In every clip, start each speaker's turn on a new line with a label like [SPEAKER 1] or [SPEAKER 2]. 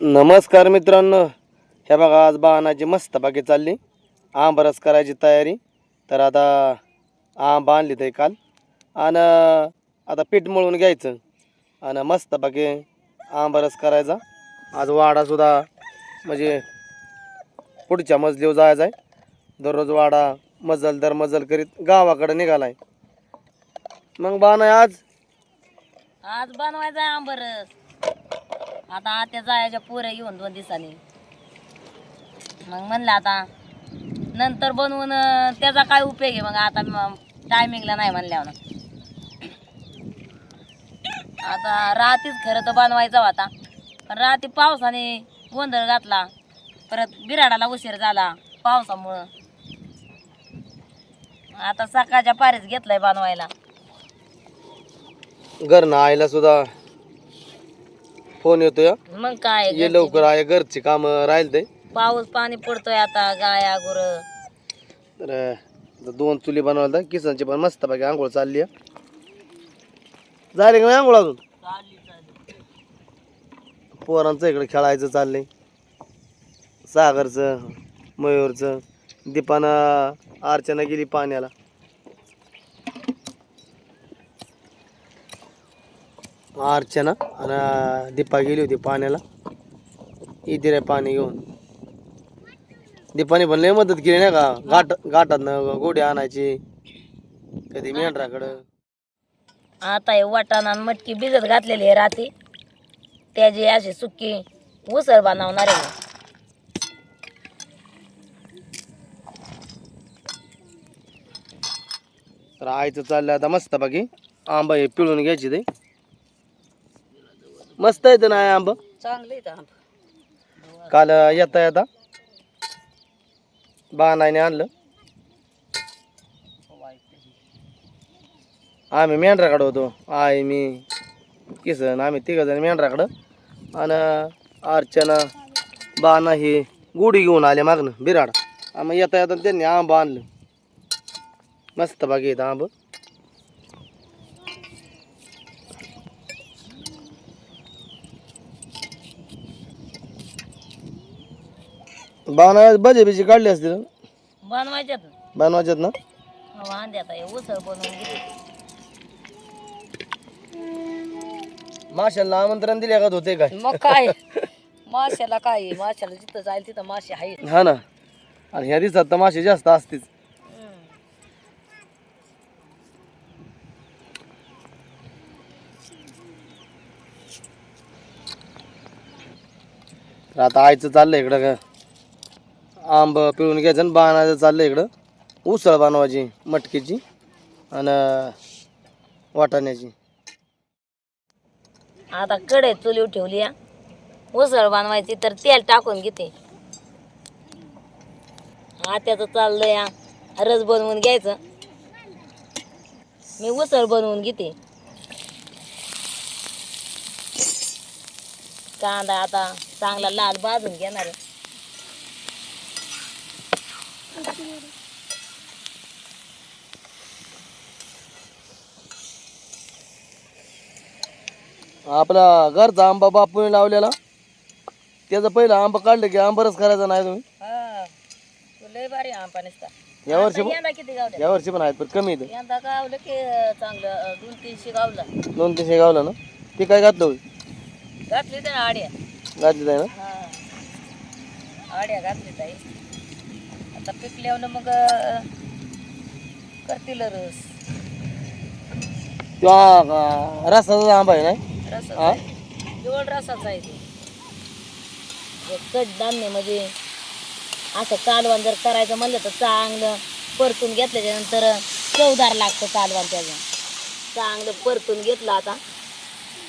[SPEAKER 1] नमस्कार मित्रांनो. हे बघा आज बाणाची मस्त बाकी चालली. आंबरस करायची तयारी. तर आता आंबा आणली ते काल. आणि आता पीठ मळून घ्यायचं. आणि मस्त बाकी आंबरस करायचा. आज वाडासुद्धा म्हणजे पुढच्या मजलीवर जायचा आहे. दररोज वाडा मजल दर मजल करीत गावाकडे निघालाय. मग बाणा आज?
[SPEAKER 2] आज बनवायचा आंबरस. आता आत्या जायच्या पोऱ्या येऊन दोन दिवसांनी. मग म्हणलं आता नंतर बनवून त्याचा काय उपयोग आहे? मग आता टायमिंगला नाही म्हणल्यावर. आता रातीच खरं तर बनवायचा होता. पण रात्री पावसाने गोंधळ घातला. परत बिराडाला उशीर झाला पावसामुळं. आता सकाळच्या पारीच घेतलाय बनवायला.
[SPEAKER 1] घरनं आईला सुद्धा फोन येतोय.
[SPEAKER 2] मग काय
[SPEAKER 1] ये
[SPEAKER 2] घरची
[SPEAKER 1] लवकर आहे घरची काम राहील ते
[SPEAKER 2] पाऊस पाणी पडतोय आता गाया गुर
[SPEAKER 1] तर आता दोन चुली बनवल्या होत्या. किसनची पण मस्त पैकी आंघोळ चालली आहे. झाली का नाही आंघोळ अजून? पोरांचं इकडे खेळायचं चाललंय. सागरचं मयूरचं दीपानं अर्चना गेली पाण्याला. अर्चना आणि दीपा गेली होती पाण्याला. इथे रे पाणी घेऊन. दीपाने पण लय मदत केली नाही का? घाट घाटातनं गोडी आणायची. कधी मेंढराकडं.
[SPEAKER 2] आता हे वाटाणा आणि मटकी भिजत घातलेली आहे रात्री. त्याची अशी सुकी उसळ बनवणार आहे.
[SPEAKER 1] तर आईचं चाललं आता मस्त बाकी आंबा हे पिळून घ्यायची ते. मस्त येतं ना आंबा?
[SPEAKER 2] चांगलं आहे आंबा.
[SPEAKER 1] काल येता येता बाणाने आणलं. आम्ही मेंढराकडं होतो. आई मी किसन आम्ही तिघ जण मेंढराकडं. आणि अर्चना बाणा ही गुढी घेऊन आले मागणं बिराड. आम्ही येता येता त्यांनी आंबा आणलं. मस्त बाकी येतं आंब. बाणा भजे बिजे काढले असतील?
[SPEAKER 2] बनवायच्यात.
[SPEAKER 1] बनवायच्यात ना?
[SPEAKER 2] हे उसळ बनवून घेते.
[SPEAKER 1] माशाला आमंत्रण दिले का होते काय?
[SPEAKER 2] मग काय? माशाला काय? आहे? माशाला जिथं जाईल तिथं मासे आहेत.
[SPEAKER 1] हा ना. आणि ह्या दिवसात तर मासे जास्त असतील तर आता आईचं चाललंय इकडं का? आंब पिळून घ्यायचं आणि बाणाचं चाललंय इकडं. उसळ बनवायची मटकीची आणि वाटाण्याची.
[SPEAKER 2] आता कडे चुलीवर ठेवली या. उसळ बनवायची तर तेल टाकून घेते. आत्याचं चाललं या. रस बनवून घ्यायचं. मी उसळ बनवून घेते. कांदा आता चांगला लाल भाजून घेणार आहे.
[SPEAKER 1] आपला घरचा आंबा बापूने लावलेला. त्याचं पहिलं आंबा काढलं की आंबरच करायचा नाही तुम्ही?
[SPEAKER 2] हा तू लय भारी आंबा नुसता.
[SPEAKER 1] यावर्षी
[SPEAKER 2] आता यंदा किती गावलं
[SPEAKER 1] यावर्षी पण आहेत पण कमी इथं
[SPEAKER 2] यंदा गावलं की चांगलं अं, दोन तीनशे गावलं.
[SPEAKER 1] दोन तीनशे गावलं ना? ते काय घातलं होय?
[SPEAKER 2] घातली तर आड्या.
[SPEAKER 1] घातली ना?
[SPEAKER 2] हा. आड्या घातली ताई. आता पिकल्यावर मग करतील रस.
[SPEAKER 1] रसाचा आंबा आहे
[SPEAKER 2] रसाचा
[SPEAKER 1] हा?
[SPEAKER 2] आहे. जोड रसाचा आहे ते. हे कडधान्य म्हणजे असं कालवण जर करायचं म्हणलं तर चांगलं परतून घेतल्याच्या नंतर चवदार लागतं कालवण त्याचं. चांगलं परतून घेतलं आता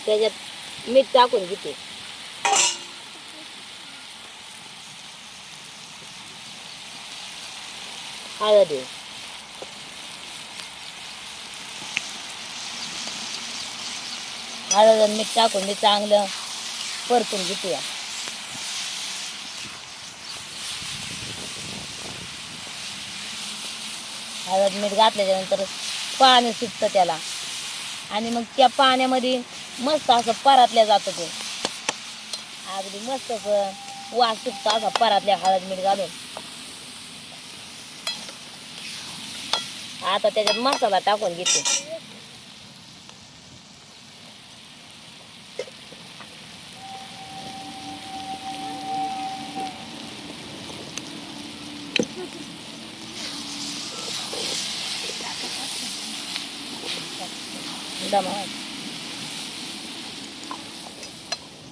[SPEAKER 2] त्याच्यात मीठ टाकून घेते. हळद हळद मीठ टाकून मी चांगलं परतून घेते हळद मीठ घातल्याच्या नंतर पाणी सुटतं त्याला. आणि मग त्या पाण्यामध्ये मस्त असं परातल्या जातं ते. अगदी मस्त वास सुटतो असा परातल्या हळद मीठ घालून. आता त्याच्यात मसाला टाकून घेते.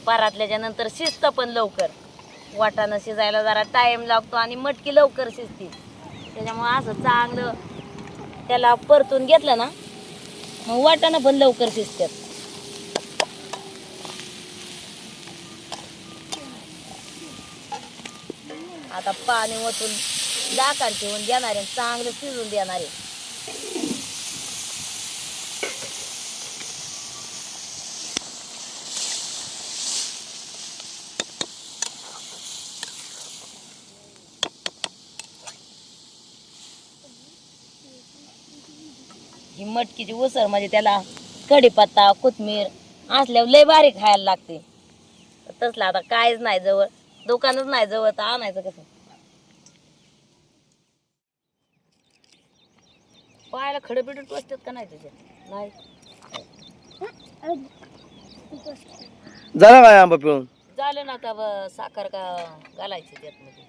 [SPEAKER 2] परातल्याच्या नंतर शिजत पण लवकर. वाटाणं शिजायला जरा टाइम लागतो आणि मटकी लवकर शिजते. त्याच्यामुळे असं चांगलं त्याला परतून घेतलं ना मग वाटाणं पण लवकर शिजतात आता पाणी ओतून झाकण ठेवून देणारे चांगलं शिजून देणारे. मटकीची उसळ म्हणजे त्याला कढीपत्ता कोथमीर असल्यावर लय भारी खायला लागते. तसलं आता कायच नाही जवळ. दुकानच नाही जवळ तर आणायचं कसं? पायाला खडे बिडे टोचतात का नाही त्याच्यात? नाही.
[SPEAKER 1] झाला काय आंबा पिळून?
[SPEAKER 2] झालं ना आता ब- साखर का घालायची त्यात मध्ये.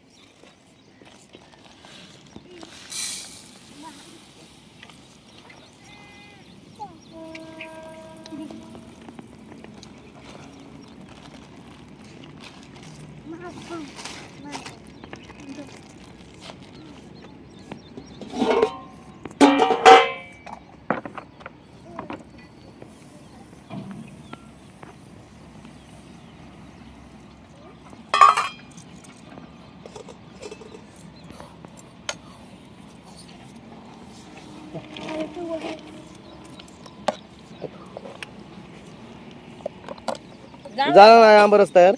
[SPEAKER 1] जाणार नाही आंबरस तयार?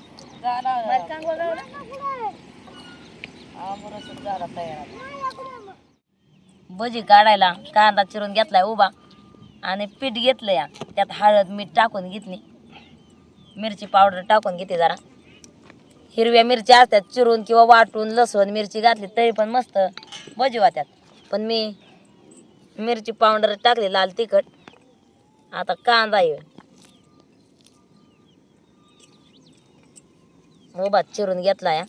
[SPEAKER 2] भजी काढायला कांदा चिरून घेतलाय उभा आणि पीठ घेतलं या. त्यात हळद मीठ टाकून घेतली. मिरची पावडर टाकून घेते जरा. हिरव्या मिरच्या असतात चिरून किंवा वाटून लसूण मिरची घातली तरी पण मस्त भजी वात्यात पण मी मिरची पावडर टाकली लाल तिखट. आता कांदा आहे उभा चिरून घेतला या.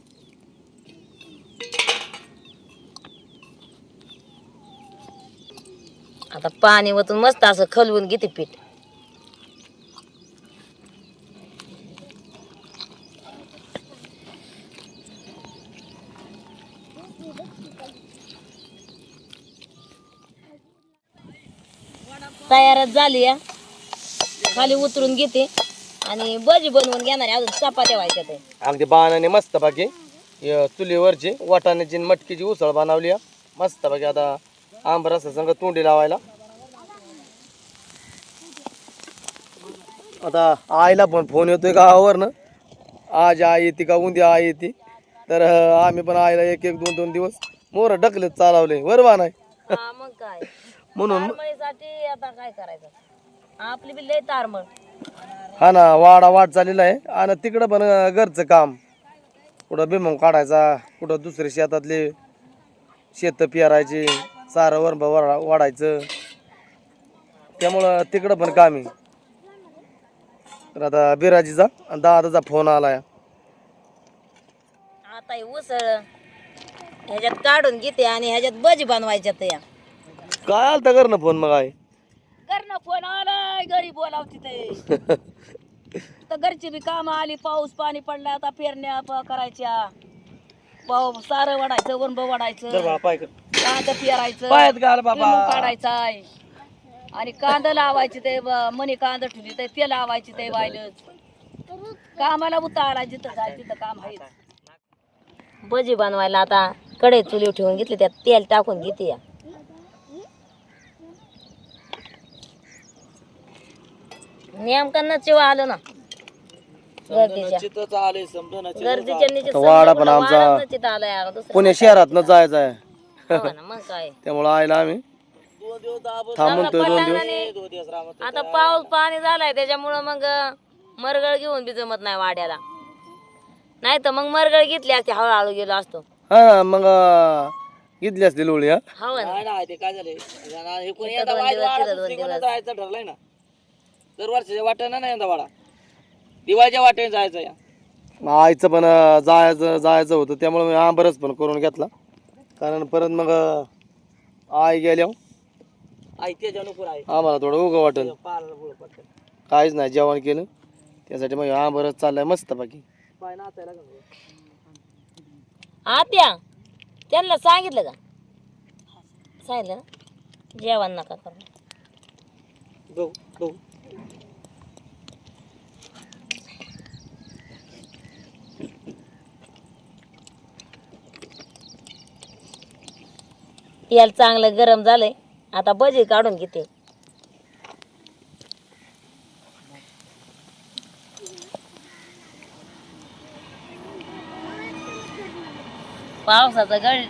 [SPEAKER 2] आता पाणी वतून मस्त असं खलवून घेते पीठ तयारच झाली या खाली उतरून घेते आणि भजी बनवून घेणार आहे. अजून चपात्या व्हायच्या ते
[SPEAKER 1] अगदी बाणाने मस्त बाकी चुलीवरची वाटाण्याची आणि मटकीची उसळ बनवली आहे. मस्त बाकी आता आंबरस संग तोंडी लावायला. आता आईला पण फोन येतोय गावावरनं. आज आई येते का? उद्या आई येते. तर आम्ही पण आईला एक एक दोन दोन दिवस मोर ढकलत चालवले. बरोबर नाही.
[SPEAKER 2] हा मग काय?
[SPEAKER 1] म्हणून
[SPEAKER 2] तारमळीसाठी आता काय करायचं? आपली
[SPEAKER 1] हा ना वाडा वाट चाललेला आहे. आणि तिकडं पण घरचं काम. कुठं बिमम काढायचा कुठं दुसरे शेतातले शेत पेरायचे. सारं वरा वाढायचं. त्यामुळं तिकडं पण काम. आहे तर आता बिराजीचा आणि दादाचा फोन आलाय.
[SPEAKER 2] आता हे उसळ ह्याच्यात काढून घेते आणि ह्याच्यात भजी बनवायच्यात या.
[SPEAKER 1] काय आलता कर ना फोन मग आहे?
[SPEAKER 2] करणं फोन आलाय घरी बोलावती ते. तर घरची बी कामं आली पाऊस पाणी पडलं आता पेरण्या प- करायच्या. पाऊस सारं वाढायचं वनब वाढायचं.
[SPEAKER 1] पाय
[SPEAKER 2] कांदा पेरायचं
[SPEAKER 1] पायात घाल बाबा.
[SPEAKER 2] लिंबू काढायचा आहे आणि कांदा लावायचे ते ब- मनी कांदा ठेवली ते ते लावायचे ते वायलच. कामाला उतारा जिथं जाय तिथं काम आहे भजी बनवायला आता कडे चुली ठेवून घेतली त्यात तेल टाकून घेते. या नेमकं नचिव आलं ना. गर्दीच्या. गर्दीच्या नीचे
[SPEAKER 1] वाडा पण आमचा
[SPEAKER 2] आलाय दुसरं
[SPEAKER 1] पुणे शहरात न जायचं आहे
[SPEAKER 2] हो ना, मग काय?
[SPEAKER 1] त्यामुळं आईला आम्ही. थांब म्हणतोय दोन दिवस.
[SPEAKER 2] आता पाऊस पाणी झालाय त्याच्यामुळं मग मरगळ घेऊन बी जमत नाही वाड्याला. नाही तर मग मरगळ घेतली असते हळूहळू गेलो असतो.
[SPEAKER 1] हा मग अं, घेतली असतील लोळी हा?
[SPEAKER 2] हवं ना.
[SPEAKER 3] नाही ना ते काय हे कोणी वाईट वाडा. जायचं ठरलंय ना. दरवर्षीच्या वाट्यानं नाही यंदा वाडा. दिवाळीच्या वाट्याने जायचं या.
[SPEAKER 1] मग आईचं पण अं, जायचं जायचं होतं त्यामुळे मी आंबरच पण करून घेतला. कारण परत मग आई
[SPEAKER 3] त्याच्या नुकूर आहे.
[SPEAKER 1] आम्हाला थोडं उगं वाटेल. काहीच नाही जेवण केलं. त्यासाठी मग आंबरच चाललाय मस्त बाकी
[SPEAKER 3] पाय नाचायला लागलं.
[SPEAKER 2] आत्या त्यांना सांगितलं का? सांगितलं ना? जेवण नका करू.
[SPEAKER 3] बघू बघू.
[SPEAKER 2] तेल चांगलं गरम झालंय. आता भजी काढून घेते. पावसाचं गड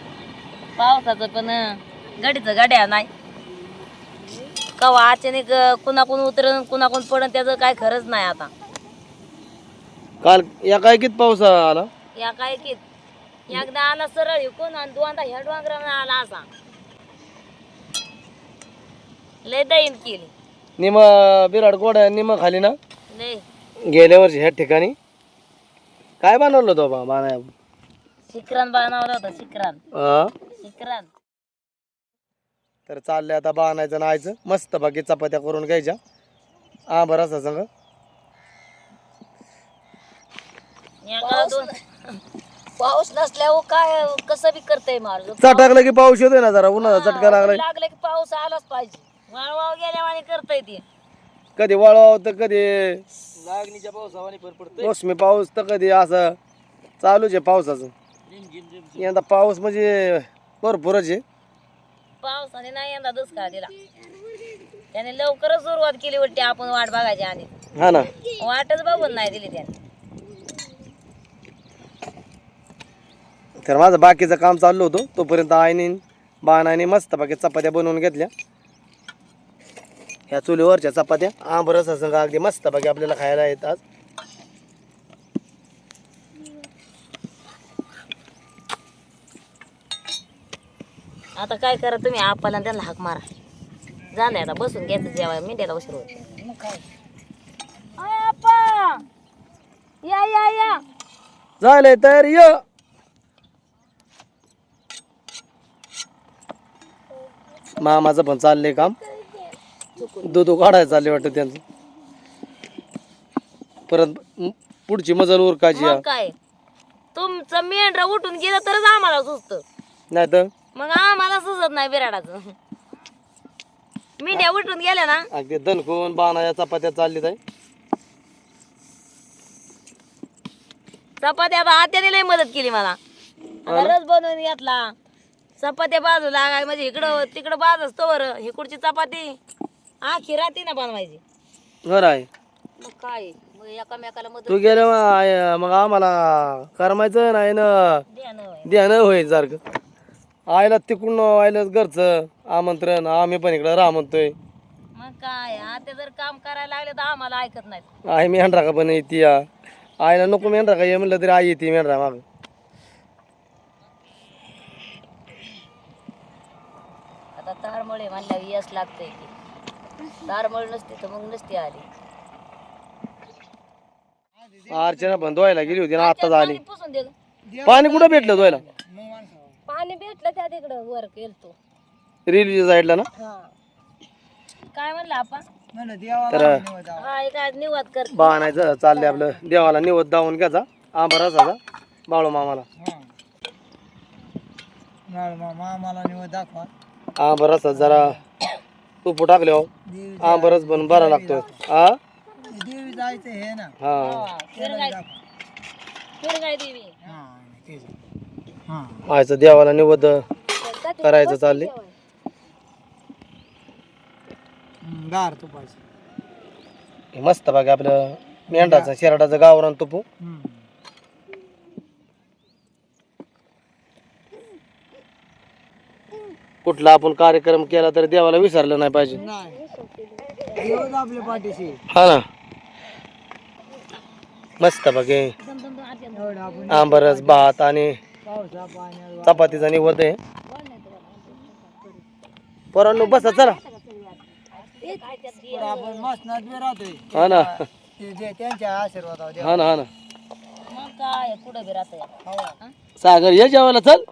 [SPEAKER 2] पावसाचं पण गडीचं गड्या नाही. कवा अचानक कुणाकून उतरण कुणाकून पडन त्याचं काय खरंच नाही आता.
[SPEAKER 1] काल या काय किती पाऊस आला?
[SPEAKER 2] या काय की एकदा आला सरळ इकून आणि दोनदा ह्या डोंगरानं आला असा. लय दैन केली.
[SPEAKER 1] निम बिराड गोड्या निम खाली ना?
[SPEAKER 2] लय.
[SPEAKER 1] गेल्या वर्षी ह्या ठिकाणी. काय बनवलं होतं बा बाणाया
[SPEAKER 2] शिकरान बनवलं होतं शिकरान.
[SPEAKER 1] हा?
[SPEAKER 2] शिकरान.
[SPEAKER 1] तर चाललंय आता बाणायचं नायचं. मस्त बाकी चपात्या करून घ्यायच्या. हा बरं असं संग
[SPEAKER 2] दोन पाऊस नसल्यावर काय कसं बी करतय माणूस?
[SPEAKER 1] चटकलं की पाऊस येतोय ना जरा उन्हाचा चटका लागलाय.
[SPEAKER 2] लागलं की पाऊस आलाच पाहिजे. वाळवाव गेल्यावाने करतय ते.
[SPEAKER 1] कधी वळवाव तर कधी
[SPEAKER 3] लागणीच्या पावसावाने भर पडतंय
[SPEAKER 1] मोसमी पाऊस तर कधी असं चालूच आहे पावसाचं.
[SPEAKER 3] रिम झिम रिम
[SPEAKER 1] यंदा पाऊस म्हणजे भरपूरच आहे.
[SPEAKER 2] पावसाने नाही यंदा दुष्काळ दिला. त्याने लवकरच सुरुवात केली वाटते आपण वाट बघायची आणि
[SPEAKER 1] हा ना.
[SPEAKER 2] वाटच बघून नाही दिली त्याने.
[SPEAKER 1] तर माझं बाकीचं काम चाललं होतं. तोपर्यंत आईने बाणाने मस्त बाकी चपात्या बनवून घेतल्या. ह्या चुलीवरच्या चपात्या. आंबरस संग अगदी मस्त बाकी आपल्याला खायला येतात.
[SPEAKER 2] आता काय करा तुम्ही आपाला आणि त्यांना हाक मारा. झालंय आता बसून घ्यायचं जेवाय मिंट्याला उशीर होत या या या
[SPEAKER 1] झालंय तर य. मामाचं पण चाललंय काम. दूध काढायचं चालले वाटतं त्यांचं. परत म- पुढची मजल उरकायची
[SPEAKER 2] मग काय? तुमचं मेंढरा उठून गेलं तरच आम्हाला सुचत
[SPEAKER 1] नाही तर?
[SPEAKER 2] मग आम्हाला सुचत नाही बिराडाचं. मेंढ्या उठून गेल्या ना?
[SPEAKER 1] अगदी दणकून बाणाच्या चपात्या चाललीत आहे.
[SPEAKER 2] चपात्या आता आत्याने लय मदत केली मला. आता रस बनवून घेतला. चपात्या बाजू लागाय म्हणजे इकडं तिकडं बाज असतो बरं इकडची चपाती? आखी राहते ना बनवायची.
[SPEAKER 1] बरं आहे.
[SPEAKER 2] मग काय मग एकामेकाला मदत
[SPEAKER 1] तू गेल्या मग आय- मग आम्हाला करमायचं नाही ना.
[SPEAKER 2] द्या ना होय.
[SPEAKER 1] ध्यान होईल सारखं. आईला तिकडून आयलं घरचं आमंत्रण आम्ही पण इकडं राह म्हणतोय.
[SPEAKER 2] मग काय आता जर काम करायला लागले तर आम्हाला ऐकत नाहीत.
[SPEAKER 1] आई मेंढरा का पण येते या. आईला नको मेंढरा का ये म्हणलं तरी आई येते मेंढरा माग.
[SPEAKER 2] आता तारमळे म्हणल्यावर यश लागतंय की. तारमळ नसते तर मग नसते आली.
[SPEAKER 1] अर्चना पण धुवायला गेली होती ना आत्ताच आली.
[SPEAKER 2] पाणी पुसून दे गं.
[SPEAKER 1] पाणी कुठं भेटलं धुवायला?
[SPEAKER 2] पाणी भेटलं त्या तिकडं वर गेलतो.
[SPEAKER 1] रेल्वेच्या साईडला ना?
[SPEAKER 2] हा. काय म्हणलं आपण?
[SPEAKER 1] तर
[SPEAKER 2] हा एक आज निवाद कर.
[SPEAKER 1] बाणायचं चाललंय आपलं. देवाला निवत दावून घ्यायचा आंबा रसाचा बाळू मामाला. आंबा रसा जरा. तुपू टाकले हो रस पण बरा लागतो हा? हा
[SPEAKER 2] देवी.
[SPEAKER 1] आयचं देवाला निवद करायचं चालले हे मस्त बाकी आपलं. मेंढाचं शेरडाचं गावरान तुपू. कुठला आपण कार्यक्रम केला तर देवाला विसरलं नाही पाहिजे. हा ना. मस्त
[SPEAKER 2] दम
[SPEAKER 1] आंबरस भात आणि चपातीचा निवड आहे. पोरांनो बसा चला. हा ना.
[SPEAKER 3] त्यांच्या
[SPEAKER 1] हा ना हा ना. सागर ये जेवायला चल.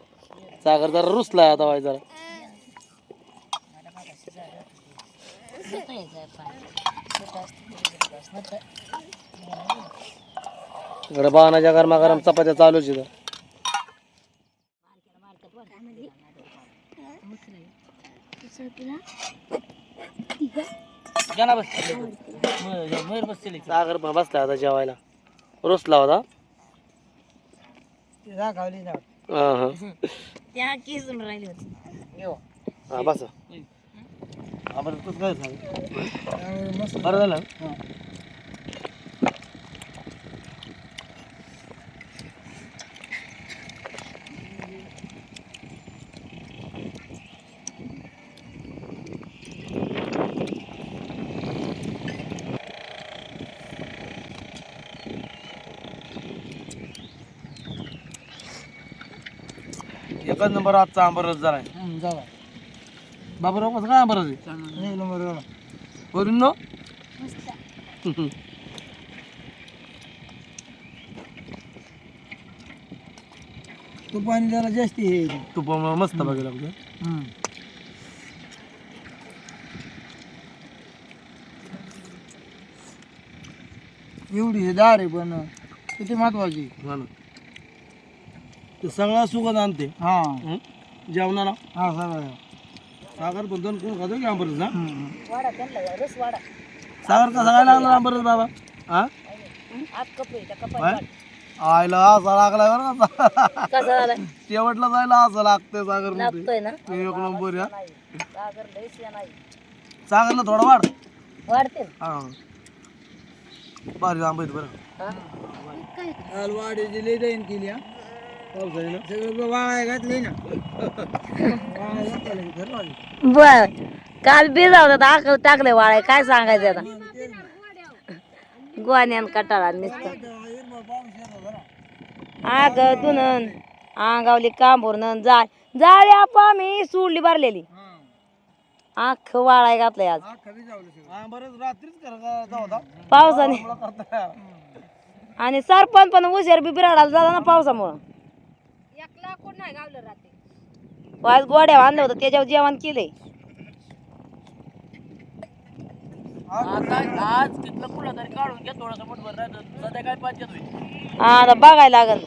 [SPEAKER 1] सागर जरा रुसलाय आता वाय जरा. इकडे बाणाच्या गरमा गरम चपात्या चालूच इथं. सागर पण बसलाय आता जेवायला. रुसला होता. हा हा.
[SPEAKER 2] होती.
[SPEAKER 1] हा बस. बरं तूच काय सांग? बरं झालं. एकच नंबर आजचा आंबरस झालाय.
[SPEAKER 3] जावा
[SPEAKER 1] बाबूराव कसं काय आहे.
[SPEAKER 3] एक नंबर
[SPEAKER 1] वरून नो?
[SPEAKER 3] तू पाणी जरा जास्ती हे
[SPEAKER 1] तू पण मस्त बघायला लागलं.
[SPEAKER 3] एवढी हे दार आहे पण किती महत्वाची
[SPEAKER 1] हा ना. ते सगळा सुगंध आणते.
[SPEAKER 3] हा.
[SPEAKER 1] हं? जेवणाला.
[SPEAKER 3] हा सगळं.
[SPEAKER 1] सागर पण दोन कोण खातो की आंबरस ना
[SPEAKER 2] वाडा त्यांना रस वाडा.
[SPEAKER 1] सागर कसा काय लागला आंबरस बाबा हा? आयला असा लागलाय बरं का? शेवटला जायला असं लागतंय सागरमध्ये
[SPEAKER 2] लागतोय ना?
[SPEAKER 1] एक नंबर या. सागरला थोडा वाढ.
[SPEAKER 2] वाढते
[SPEAKER 1] हा. भारी आंबा आहेत बरं
[SPEAKER 3] दैन केली हा?
[SPEAKER 2] बर. काल बीज होता टाकले वाळे काय सांगायचं आता? गोवान्यान कटाळा नुसतं. आग धुनन अंगावली कांबूरन जाळ. जाळी आपा मी सोडली भरलेली. आख वाळाय घातलंय आज. पावसाने. आणि सरपंच पण उशीर बी बिराडाला झाला ना पावसामुळं. आज गोड्या बांधलं होतं त्याच्यावर जेवण केलंय.
[SPEAKER 3] आता आज तिथलं कुठं तरी काढून घ्या थोडंसं राहतं. होईल
[SPEAKER 2] हा बघायला लागल.